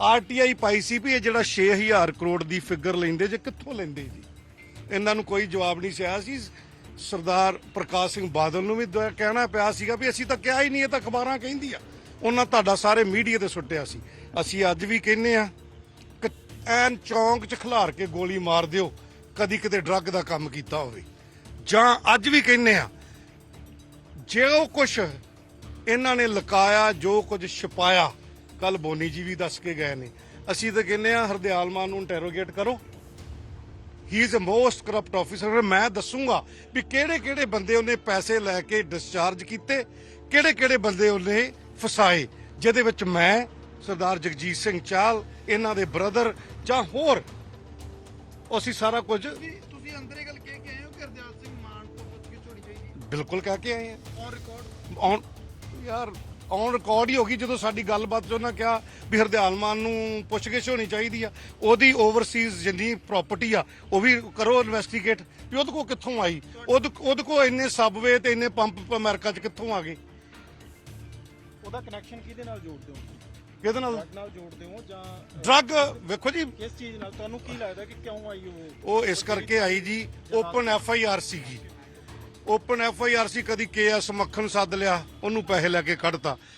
RTI ਪਾਈ ਸੀ ਵੀ ਇਹ ਜਿਹੜਾ 6000 ਕਰੋੜ ਦੀ figure ਲੈਂਦੇ ਜੇ ਕਿੱਥੋਂ ਲੈਂਦੇ ਜੀ? ਇਹਨਾਂ ਨੂੰ ਕੋਈ ਜਵਾਬ ਨਹੀਂ ਸਿਆ ਸੀ। ਸਰਦਾਰ ਪ੍ਰਕਾਸ਼ ਸਿੰਘ ਬਾਦਲ ਨੂੰ ਵੀ ਦ- ਕਹਿਣਾ ਪਿਆ ਸੀਗਾ ਵੀ ਅਸੀਂ ਤਾਂ ਕਿਹਾ ਹੀ ਨਹੀਂ, ਇਹ ਤਾਂ ਅਖਬਾਰਾਂ ਕਹਿੰਦੀ ਆ। ਉਹਨਾਂ ਤੁਹਾਡਾ ਸਾਰੇ ਮੀਡੀਆ ਤੇ ਸੁੱਟਿਆ ਸੀ। ਅਸੀਂ ਅੱਜ ਵੀ ਕਹਿੰਨੇ ਆ, ਕਿ ਐਨ ਚੌਂਕ ਚ ਖਿਲਾਰ ਕੇ ਗੋਲੀ ਮਾਰ ਦਿਓ, ਕਦੀ ਕਿਤੇ ਡਰੱਗ ਦਾ ਕੰਮ ਕੀਤਾ ਹੋਵੇ। ਜਾਂ ਅੱਜ ਵੀ ਕਹਿੰਨੇ ਆ, ਜੇ ਉਹ ਕੁਛ ਇਹਨਾਂ ਨੇ ਲਕਾਇਆ, ਜੋ ਕੁਝ ਛਪਾਇਆ ਕੱਲ ਬੋਨੀ ਜੀ ਵੀ ਦੱਸ ਕੇ ਗਏ ਨੇ। ਅਸੀਂ ਤਾਂ ਕਹਿੰਨੇ ਆ ਹਰਦਿਆਲ ਮਾਨ ਨੂੰ ਇੰਟਰੋਗੇਟ ਕਰੋ। He is a most corrupt officer ਮੈਂ ਦੱਸੂਗਾ ਵੀ ਕਿਹੜੇ ਕਿਹੜੇ ਬੰਦੇ ਉਹਨੇ ਪੈਸੇ ਲੈ ਕੇ ਡਿਸਚਾਰਜ ਕੀਤੇ ਕਿਹੜੇ ਕਿਹੜੇ ਬੰਦੇ ਉਹਨੇ ਫਸਾਏ ਜਿਹਦੇ ਵਿੱਚ ਮੈਂ ਸਰਦਾਰ ਜਗਜੀਤ ਸਿੰਘ ਚਾਲ ਇਹਨਾਂ ਦੇ ਬ੍ਰਦਰ ਜਾਂ ਹੋਰ। ਅਸੀਂ ਸਾਰਾ ਕੁਝ ਤੁਸੀਂ ਅੰਦਰ ਇਹ ਗੱਲ ਕਹਿ ਕੇ ਆਏ ਹੋ ਕਿ ਹਰਦਿਆਲ ਸਿੰਘ ਮਾਨ ਤੋਂ ਪੁੱਛ ਕੇ ਹੋਣੀ ਚਾਹੀਦੀ ਬਿਲਕੁਲ ਕਹਿ ਕੇ ਆਏ ਹਾਂ। ਔਨ ਰਿਕਾਰਡ ਔਨ ਯਾਰ ਔਨ ਰਿਕਾਰਡ ਹੀ ਹੋ ਗਈ ਜਦੋਂ ਸਾਡੀ ਗੱਲਬਾਤ 'ਚ ਉਹਨਾਂ ਕਿਹਾ ਵੀ ਹਰਦਿਆਲ ਮਾਨ ਨੂੰ ਪੁੱਛਗਿੱਛ ਹੋਣੀ ਚਾਹੀਦੀ ਆ। ਉਹਦੀ ਓਵਰਸੀਜ਼ ਜਿੰਨੀ ਪ੍ਰਾਪਰਟੀ ਆ ਉਹ ਵੀ ਕਰੋ ਇਨਵੈਸਟੀਗੇਟ ਵੀ ਉਹਦੇ ਕੋ ਕਿੱਥੋਂ ਆਈ? ਉਹਦੇ ਉਹਦੇ ਕੋ ਇੰਨੇ ਸਬਵੇ ਤੇ ਇੰਨੇ ਪੰਪ ਅਮਰੀਕਾ 'ਚ ਕਿੱਥੋਂ ਆ ਗਏ? ਉਹਦਾ ਕਨੈਕਸ਼ਨ ਕਿਹਦੇ ਨਾਲ ਜੋੜਦੇ ਹੋ? ਕਿਹਦੇ ਨਾਲ? ਡਰੱਗ ਨਾਲ ਜੋੜਦੇ ਹੋ ਜਾਂ ਡਰੱਗ ਵੇਖੋ ਜੀ। ਕਿਸ ਚੀਜ਼ ਨਾਲ? ਤੁਹਾਨੂੰ ਕੀ ਲੱਗਦਾ ਕਿ ਕਿਉਂ ਆਈ ਉਹ? ਉਹ ਇਸ ਕਰਕੇ I G open F I R ਸੀਗੀ। ਓਪਨ ਐਫ ਆਈ ਆਰ ਸੀ ਕਦੀ ਕੇ ਐਸ ਮੱਖਣ ਸੱਦ ਲਿਆ, ਉਹਨੂੰ ਪੈਸੇ ਲੈ ਕੇ ਕੱਢਤਾ।